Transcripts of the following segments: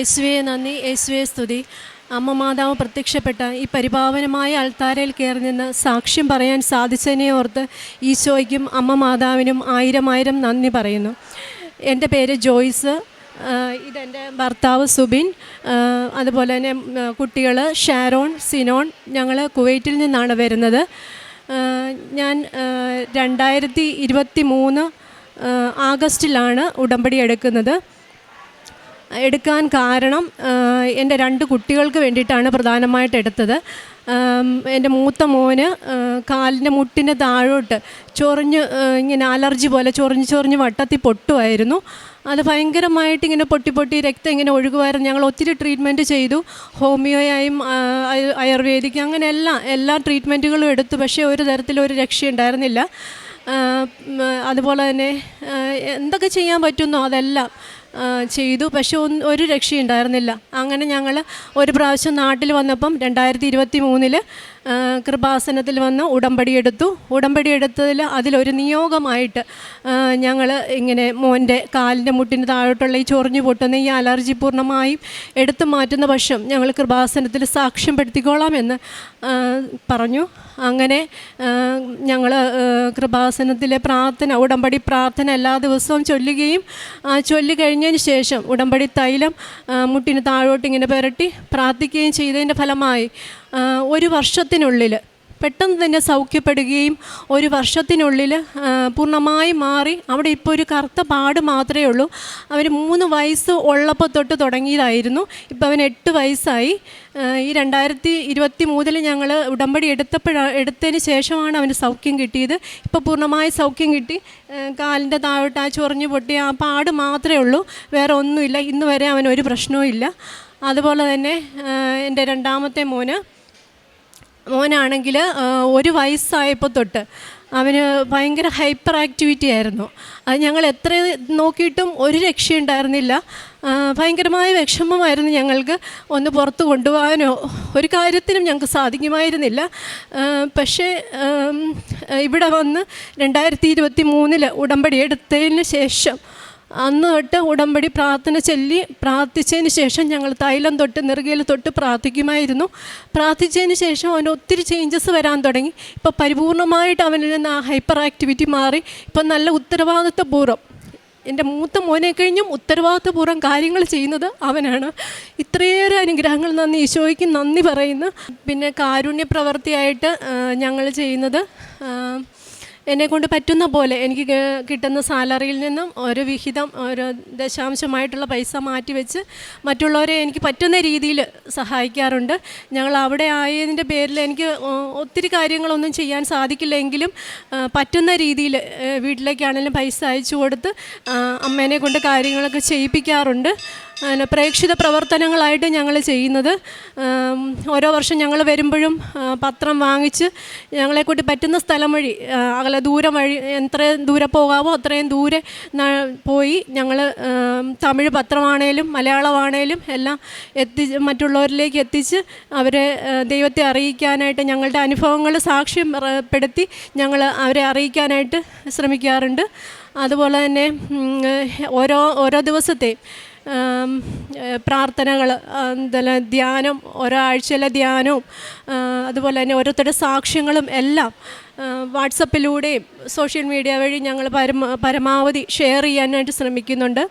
യേശുവെ നന്ദി. യേശുവെ സ്തുതി. അമ്മ മാതാവ് പ്രത്യക്ഷപ്പെട്ട ഈ പരിപാവനമായ അൾത്താരയിൽ കയറി നിന്ന് സാക്ഷ്യം പറയാൻ സാധിച്ചതിനെ ഓർത്ത് ഈശോയ്ക്കും അമ്മ മാതാവിനും ആയിരം ആയിരം നന്ദി പറയുന്നു. എന്റെ പേര് ജോയ്സ്. ഇതെന്റെ ഭർത്താവ് സുബിൻ. അതുപോലെ തന്നെ കുട്ടികൾ ഷാരോൺ സിനോൺ ഞങ്ങൾ കുവൈറ്റിൽ നിന്നാണ് വരുന്നത്. ഞാൻ രണ്ടായിരത്തി ഇരുപത്തി മൂന്ന് ആഗസ്റ്റിലാണ് ഉടമ്പടി എടുക്കുന്നത്. എടുക്കാൻ കാരണം എന്റെ രണ്ട് കുട്ടികൾക്ക് വേണ്ടിയിട്ടാണ് പ്രധാനമായിട്ട് എടുത്തത്. എന്റെ മൂത്ത മോന് കാലിന്റെ മുട്ടിന്റെ താഴോട്ട് ചൊറിഞ്ഞ് ഇങ്ങനെ അലർജി പോലെ ചൊറിഞ്ഞ് ചൊറിഞ്ഞ് വട്ടത്തിൽ പൊട്ടുമായിരുന്നു. അത് ഭയങ്കരമായിട്ട് ഇങ്ങനെ പൊട്ടി പൊട്ടി രക്തം ഇങ്ങനെ ഒഴുകുമായിരുന്നു. ഞങ്ങൾ ഒത്തിരി ട്രീറ്റ്മെന്റ് ചെയ്തു. ഹോമിയോയായും ആയുർവേദിക്ക് ആയുർവേദിക് അങ്ങനെ എല്ലാ എല്ലാ ട്രീറ്റ്മെന്റുകളും എടുത്തു. പക്ഷേ ഒരു തരത്തിലൊരു രക്ഷയുണ്ടായിരുന്നില്ല. അതുപോലെ തന്നെ എന്തൊക്കെ ചെയ്യാൻ പറ്റുന്നോ അതെല്ലാം ചെയ്തു. പക്ഷെ ഒന്ന് ഒരു രക്ഷയുണ്ടായിരുന്നില്ല. അങ്ങനെ ഞങ്ങൾ ഒരു പ്രാവശ്യം നാട്ടിൽ വന്നപ്പം രണ്ടായിരത്തി ഇരുപത്തി മൂന്നിൽ കൃപാസനത്തിൽ വന്ന് ഉടമ്പടി എടുത്തു. ഉടമ്പടി എടുത്തതിൽ അതിലൊരു നിയോഗമായിട്ട് ഞങ്ങൾ ഇങ്ങനെ മോന്റെ കാലിന്റെ മുട്ടിന് താഴോട്ടുള്ള ഈ ചൊറിഞ്ഞു പൊട്ടുന്ന ഈ അലർജി പൂർണമായും എടുത്തു മാറ്റുന്ന പക്ഷം ഞങ്ങൾ കൃപാസനത്തിൽ സാക്ഷ്യം പെടുത്തിക്കോളാമെന്ന് പറഞ്ഞു. അങ്ങനെ ഞങ്ങൾ കൃപാസനത്തിലെ പ്രാർത്ഥന ഉടമ്പടി പ്രാർത്ഥന എല്ലാ ദിവസവും ചൊല്ലുകയും ചൊല്ലി കഴിഞ്ഞതിന് ശേഷം ഉടമ്പടി തൈലം മുട്ടിന് താഴോട്ട് ഇങ്ങനെ പുരട്ടി പ്രാർത്ഥിക്കുകയും ചെയ്തതിന്റെ ഫലമായി ഒരു വർഷത്തിനുള്ളിൽ പെട്ടെന്ന് തന്നെ സൗഖ്യപ്പെടുകയും ഒരു വർഷത്തിനുള്ളിൽ പൂർണമായി മാറി അവിടെ ഇപ്പോൾ ഒരു കറുത്ത പാട് മാത്രമേ ഉള്ളൂ. അവർ മൂന്ന് വയസ്സ് ഉള്ളപ്പോൾ തൊട്ട് തുടങ്ങിയതായിരുന്നു. ഇപ്പോൾ അവൻ എട്ട് വയസ്സായി. ഈ രണ്ടായിരത്തി ഇരുപത്തി മൂന്നിൽ ഞങ്ങൾ ഉടമ്പടി എടുത്തപ്പോഴാണ് എടുത്തതിന് ശേഷമാണ് അവന് സൗഖ്യം കിട്ടിയത്. ഇപ്പോൾ പൂർണമായി സൗഖ്യം കിട്ടി. കാലിന്റെ താഴോട്ട് ആ ചൊറിഞ്ഞു പൊട്ടി ആ പാട് മാത്രമേ ഉള്ളൂ. വേറെ ഒന്നുമില്ല. ഇന്ന് വരെ അവൻ ഒരു പ്രശ്നവും ഇല്ല. അതുപോലെ തന്നെ എന്റെ രണ്ടാമത്തെ മോന് മോനാണെങ്കിൽ ഒരു വയസ്സായപ്പോൾ തൊട്ട് അവന് ഭയങ്കര ഹൈപ്പർ ആക്ടിവിറ്റി ആയിരുന്നു. അത് ഞങ്ങൾ എത്ര നോക്കിയിട്ടും ഒരു രക്ഷയുണ്ടായിരുന്നില്ല ഭയങ്കരമായ വിഷമമായിരുന്നു ഞങ്ങൾക്ക് ഒന്ന് പുറത്ത് കൊണ്ടുപോകാനോ ഒരു കാര്യത്തിനും ഞങ്ങൾക്ക് സാധിക്കുമായിരുന്നില്ല. പക്ഷേ ഇവിടെ വന്ന് രണ്ടായിരത്തി ഇരുപത്തി മൂന്നിൽ ഉടമ്പടി എടുത്തതിന് ശേഷം അന്ന് തൊട്ട് ഉടമ്പടി പ്രാർത്ഥന ചൊല്ലി പ്രാർത്ഥിച്ചതിന് ശേഷം ഞങ്ങൾ തൈലം തൊട്ട് നെറുകയിൽ തൊട്ട് പ്രാർത്ഥിക്കുമായിരുന്നു. പ്രാർത്ഥിച്ചതിന് ശേഷം അവന് ഒത്തിരി ചേഞ്ചസ് വരാൻ തുടങ്ങി. ഇപ്പോൾ പരിപൂർണമായിട്ട് അവനിൽ നിന്ന് ആ ഹൈപ്പർ ആക്ടിവിറ്റി മാറി. ഇപ്പം നല്ല ഉത്തരവാദിത്വപൂർവം എന്റെ മൂത്ത മോനെ കഴിഞ്ഞും ഉത്തരവാദിത്വപൂർവം കാര്യങ്ങൾ ചെയ്യുന്നത് അവനാണ്. ഇത്രയേറെ അനുഗ്രഹങ്ങൾ നന്ദി. ഈശോയ്ക്ക് നന്ദി പറയുന്നു. പിന്നെ കാരുണ്യ പ്രവൃത്തിയായിട്ട് ഞങ്ങൾ ചെയ്യുന്നത് ആ, എന്നെ കൊണ്ട് പറ്റുന്ന പോലെ എനിക്ക് കിട്ടുന്ന സാലറിയിൽ നിന്നും ഒരു വിഹിതം ഒരു ദശാംശമായിട്ടുള്ള പൈസ മാറ്റി വെച്ച് മറ്റുള്ളവരെ എനിക്ക് പറ്റുന്ന രീതിയിൽ സഹായിക്കാറുണ്ട്. ഞങ്ങൾ അവിടെ ആയതിന്റെ പേരിൽ എനിക്ക് ഒത്തിരി കാര്യങ്ങളൊന്നും ചെയ്യാൻ സാധിക്കില്ലെങ്കിലും പറ്റുന്ന രീതിയിൽ വീട്ടിലേക്കാണെങ്കിലും പൈസ അയച്ചു കൊടുത്ത് അമ്മേനെ കൊണ്ട് കാര്യങ്ങളൊക്കെ ചെയ്യിപ്പിക്കാറുണ്ട്. അങ്ങനെ പ്രേക്ഷിത പ്രവർത്തനങ്ങളായിട്ട് ഞങ്ങൾ ചെയ്യുന്നത്. ഓരോ വർഷം ഞങ്ങൾ വരുമ്പോഴും പത്രം വാങ്ങിച്ച് ഞങ്ങളെക്കൂട്ടി പറ്റുന്ന സ്ഥലം വഴി അകലെ ദൂരം വഴി എത്ര ദൂരെ പോകാമോ അത്രയും ദൂരെ പോയി ഞങ്ങൾ തമിഴ് പത്രമാണേലും മലയാളമാണേലും എല്ലാം എത്തി മറ്റുള്ളവരിലേക്ക് എത്തിച്ച് അവരെ ദൈവത്തെ അറിയിക്കാനായിട്ട് ഞങ്ങളുടെ അനുഭവങ്ങൾ സാക്ഷ്യം പറ- പെടുത്തി ഞങ്ങൾ അവരെ അറിയിക്കാനായിട്ട് ശ്രമിക്കാറുണ്ട്. അതുപോലെ തന്നെ ഓരോ ഓരോ ദിവസത്തെയും പ്രാർത്ഥനകൾ എന്തെല്ലാം ധ്യാനം ഓരോ ആഴ്ചയിലെ ധ്യാനവും അതുപോലെ തന്നെ ഓരോരുത്തരുടെ സാക്ഷ്യങ്ങളും എല്ലാം വാട്സപ്പിലൂടെയും സോഷ്യൽ മീഡിയ വഴി ഞങ്ങൾ പരമ പരമാവധി ഷെയർ ചെയ്യാനായിട്ട് ശ്രമിക്കുന്നുണ്ട്.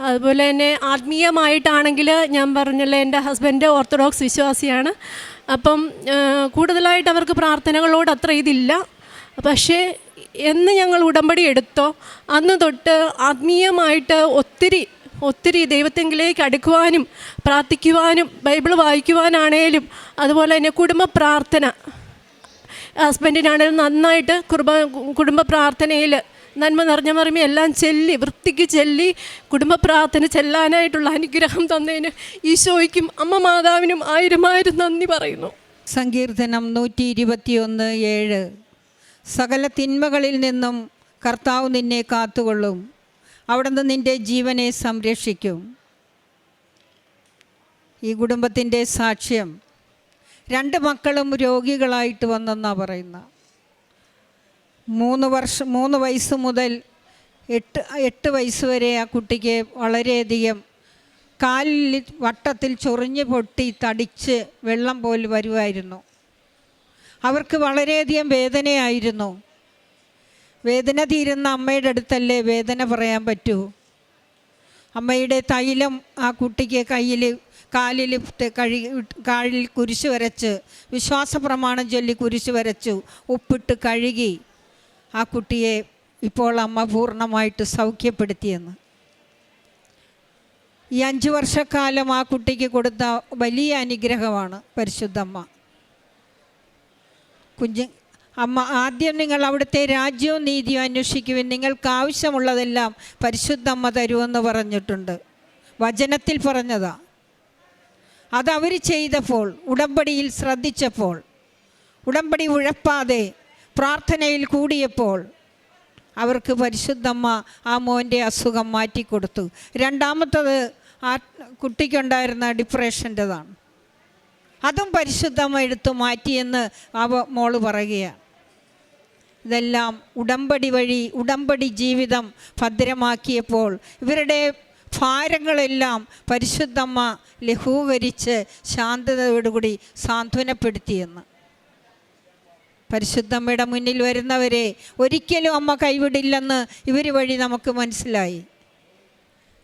അതുപോലെ തന്നെ ആത്മീയമായിട്ടാണെങ്കിൽ ഞാൻ പറഞ്ഞല്ലോ എന്റെ ഹസ്ബൻഡ് ഓർത്തഡോക്സ് വിശ്വാസിയാണ്. അപ്പം കൂടുതലായിട്ട് അവർക്ക് പ്രാർത്ഥനകളോട് അത്ര ഇതില്ല. പക്ഷേ എന്ന് ഞങ്ങൾ ഉടമ്പടി എടുത്തോ അന്ന് തൊട്ട് ആത്മീയമായിട്ട് ഒത്തിരി ഒത്തിരി ദൈവത്തെങ്കിലേക്ക് അടുക്കുവാനും പ്രാർത്ഥിക്കുവാനും ബൈബിൾ വായിക്കുവാനാണേലും അതുപോലെ തന്നെ കുടുംബ പ്രാർത്ഥന. ഹസ്ബൻഡിനാണേലും നന്നായിട്ട് കുടുംബ കുടുംബ പ്രാർത്ഥനയിൽ നന്മ നിറഞ്ഞ മറിമ എല്ലാം ചെല്ലി വൃത്തിക്ക് ചെല്ലി കുടുംബ പ്രാർത്ഥന ചെല്ലാനായിട്ടുള്ള അനുഗ്രഹം തന്നതിന് ഈശോയ്ക്കും അമ്മ മാതാവിനും ആയിരം ആയിരം നന്ദി പറയുന്നു. സങ്കീർത്തനം നൂറ്റി ഇരുപത്തിയൊന്ന് ഏഴ്. സകല തിന്മകളിൽ നിന്നും കർത്താവ് നിന്നെ കാത്തുകൊള്ളും. അവിടുന്ന് നിന്റെ ജീവനെ സംരക്ഷിക്കും. ഈ കുടുംബത്തിന്റെ സാക്ഷ്യം രണ്ട് മക്കളും രോഗികളായിട്ട് വന്നെന്നാണ് പറയുന്നത് മൂന്ന് വർഷം മൂന്ന് വയസ്സ് മുതൽ എട്ട് എട്ട് വയസ്സ് വരെ ആ കുട്ടിക്ക് വളരെയധികം കാലിൽ വട്ടത്തിൽ ചൊറിഞ്ഞ് പൊട്ടി തടിച്ച് വെള്ളം പോലെ വരുമായിരുന്നു. അവർക്ക് വളരെയധികം വേദനയായിരുന്നു. വേദന തീരുന്ന അമ്മയുടെ അടുത്തല്ലേ വേദന പറയാൻ പറ്റൂ? അമ്മയുടെ തൈലം ആ കുട്ടിക്ക് കയ്യിൽ കാലിൽ കഴി കാലിൽ കുരിശ് വരച്ച് വിശ്വാസ പ്രമാണം ചൊല്ലി കുരിശ് വരച്ചു ഉപ്പിട്ട് കഴുകി ആ കുട്ടിയെ ഇപ്പോൾ അമ്മ പൂർണമായിട്ട് സൗഖ്യപ്പെടുത്തിയെന്ന്. ഈ അഞ്ച് വർഷക്കാലം ആ കുട്ടിക്ക് കൊടുത്ത വലിയ അനുഗ്രഹമാണ് പരിശുദ്ധമ്മ കുഞ്ഞ് അമ്മ ആദ്യം നിങ്ങൾ അവിടുത്തെ രാജ്യവും നീതിയും അന്വേഷിക്കുവിൻ. നിങ്ങൾക്ക് ആവശ്യമുള്ളതെല്ലാം പരിശുദ്ധ അമ്മ തരുമെന്ന് പറഞ്ഞിട്ടുണ്ട്. വചനത്തിൽ പറഞ്ഞതാ. അതവർ ചെയ്തപ്പോൾ ഉടമ്പടിയിൽ ശ്രദ്ധിച്ചപ്പോൾ ഉടമ്പടി ഉഴപ്പാതെ പ്രാർത്ഥനയിൽ കൂടിയപ്പോൾ അവർക്ക് പരിശുദ്ധമ്മ ആ മോന്റെ അസുഖം മാറ്റിക്കൊടുത്തു. രണ്ടാമത്തത് ആ കുട്ടിക്കുണ്ടായിരുന്ന ഡിപ്രഷന്റെതാണ്. അതും പരിശുദ്ധമായി എടുത്തു മാറ്റിയെന്ന് അവ മോൾ പറയുകയാണ് ഇതെല്ലാം ഉടമ്പടി വഴി ഉടമ്പടി ജീവിതം ഭദ്രമാക്കിയപ്പോൾ ഇവരുടെ ഭാരങ്ങളെല്ലാം പരിശുദ്ധമ്മ ലഘൂകരിച്ച് ശാന്തതയോടുകൂടി സാന്ത്വനപ്പെടുത്തിയെന്ന്. പരിശുദ്ധമ്മയുടെ മുന്നിൽ വരുന്നവരെ ഒരിക്കലും അമ്മ കൈവിടില്ലെന്ന് ഇവർ വഴി നമുക്ക് മനസ്സിലായി.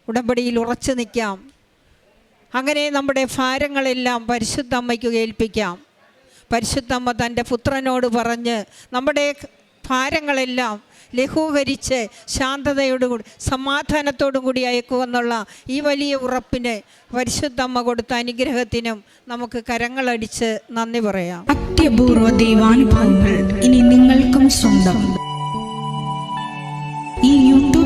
ഉടമ്പടിയിൽ ഉറച്ചു നിൽക്കാം. അങ്ങനെ നമ്മുടെ ഭാരങ്ങളെല്ലാം പരിശുദ്ധ അമ്മയ്ക്ക് ഏൽപ്പിക്കാം. പരിശുദ്ധമ്മ തന്റെ പുത്രനോട് പറഞ്ഞ് നമ്മുടെ ഭാരങ്ങളെല്ലാം ലഘൂകരിച്ച് ശാന്തതയോടുകൂടി സമാധാനത്തോടും കൂടി അയക്കുമെന്നുള്ള ഈ വലിയ ഉറപ്പിന് പരിശുദ്ധമ്മ കൊടുത്ത അനുഗ്രഹത്തിനും നമുക്ക് കരങ്ങളടിച്ച് നന്ദി പറയാം. അത്യപൂർവ ദൈവാനുഭവങ്ങൾ ഇനി നിങ്ങൾക്കും സ്വന്തം.